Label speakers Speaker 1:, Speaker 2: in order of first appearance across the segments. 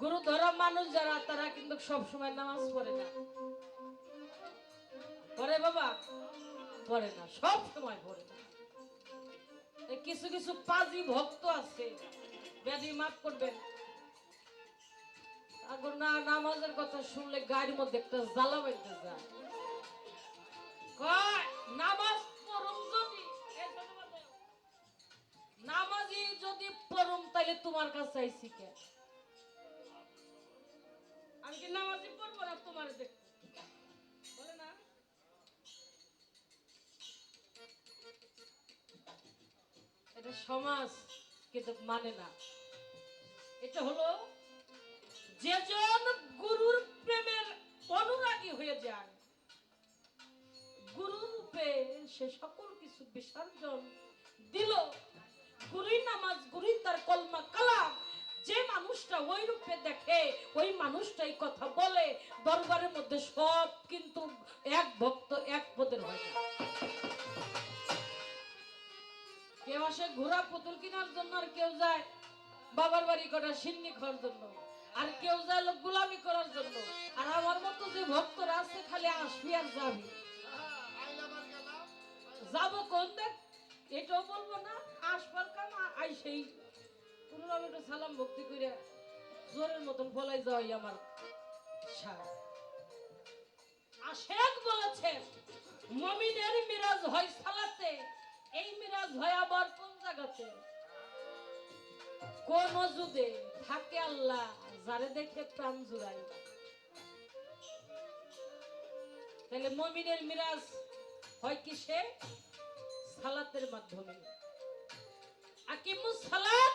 Speaker 1: ধরা মানুষ যারা, তারা কিন্তু সব সময় নামাজ পড়ে না। পড়ে বাবা? পড়ে না, সব সময় পড়ে না। কিছু কিছু পাজি ভক্ত আছে, ব্যাধি মাফ করবেন। এখন না, নামাজের কথা শুনলে গাড়ির মধ্যে একটা জ্বালা বাইতে যায় নামাজ পড়ুম যদি নামাজি যদি পড়ুম তাহলে তোমার কাছে আইসি কে? আমি নামাজি পড়ব না তোমার বলে না? এটা সমাজ কিন্তু মানে না। এটা হলো যেজন গুরুর প্রেমের অনুরাগী হয়ে যায় গুরু রূপে সে সকল কিছু বিসর্জন দিল। গুরুই নামাজ, গুরুই তার কলমা কালাম যে মানুষটা ওই রূপে দেখে, ওই মানুষটাই কথা বলে, দরবারের মধ্যে সব কিন্তু এক ভক্ত, এক পদের হয় না। কেউ আসে ঘোড়া পুতুল কেনার জন্য আর কেউ যায় বাবার বাড়ি করা সিন্নি খাওয়ার জন্য। আর কেউ যায় লোক গোলামি করার জন্য। আর আমার মতো যে ভক্তরা আছে, খালি আসবি আর যাবি। যাব কোন দেখ এটাও বলব না, আসবার আই সেই কোনো সালাম ভক্তি করে জোরের মতন বলাই যাওয়াই আমার আশেক বলেছেন মমিনের মিরাজ হয় সালাতে, এই মিরাজ হয় আবার কোন জায়গাতে কোন যুগে থাকে আল্লাহ, যারে দেখে প্রাণ জুড়াই তাহলে মমিনের মিরাজ হয় কিসে? সালাতের মাধ্যমে। আকিমুস সালাত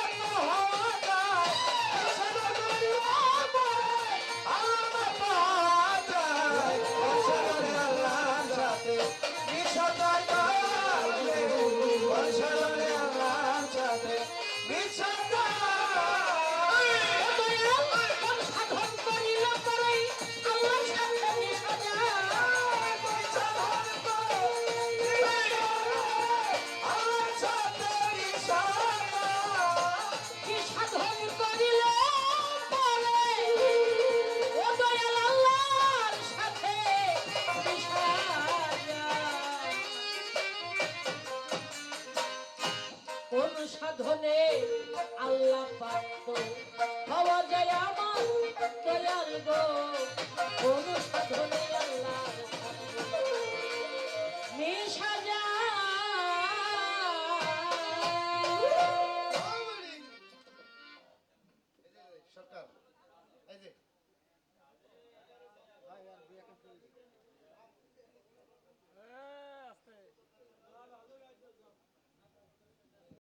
Speaker 1: ধনে আল্লাহ পাক হওয়া যায় আমার দয়াল গো ধনে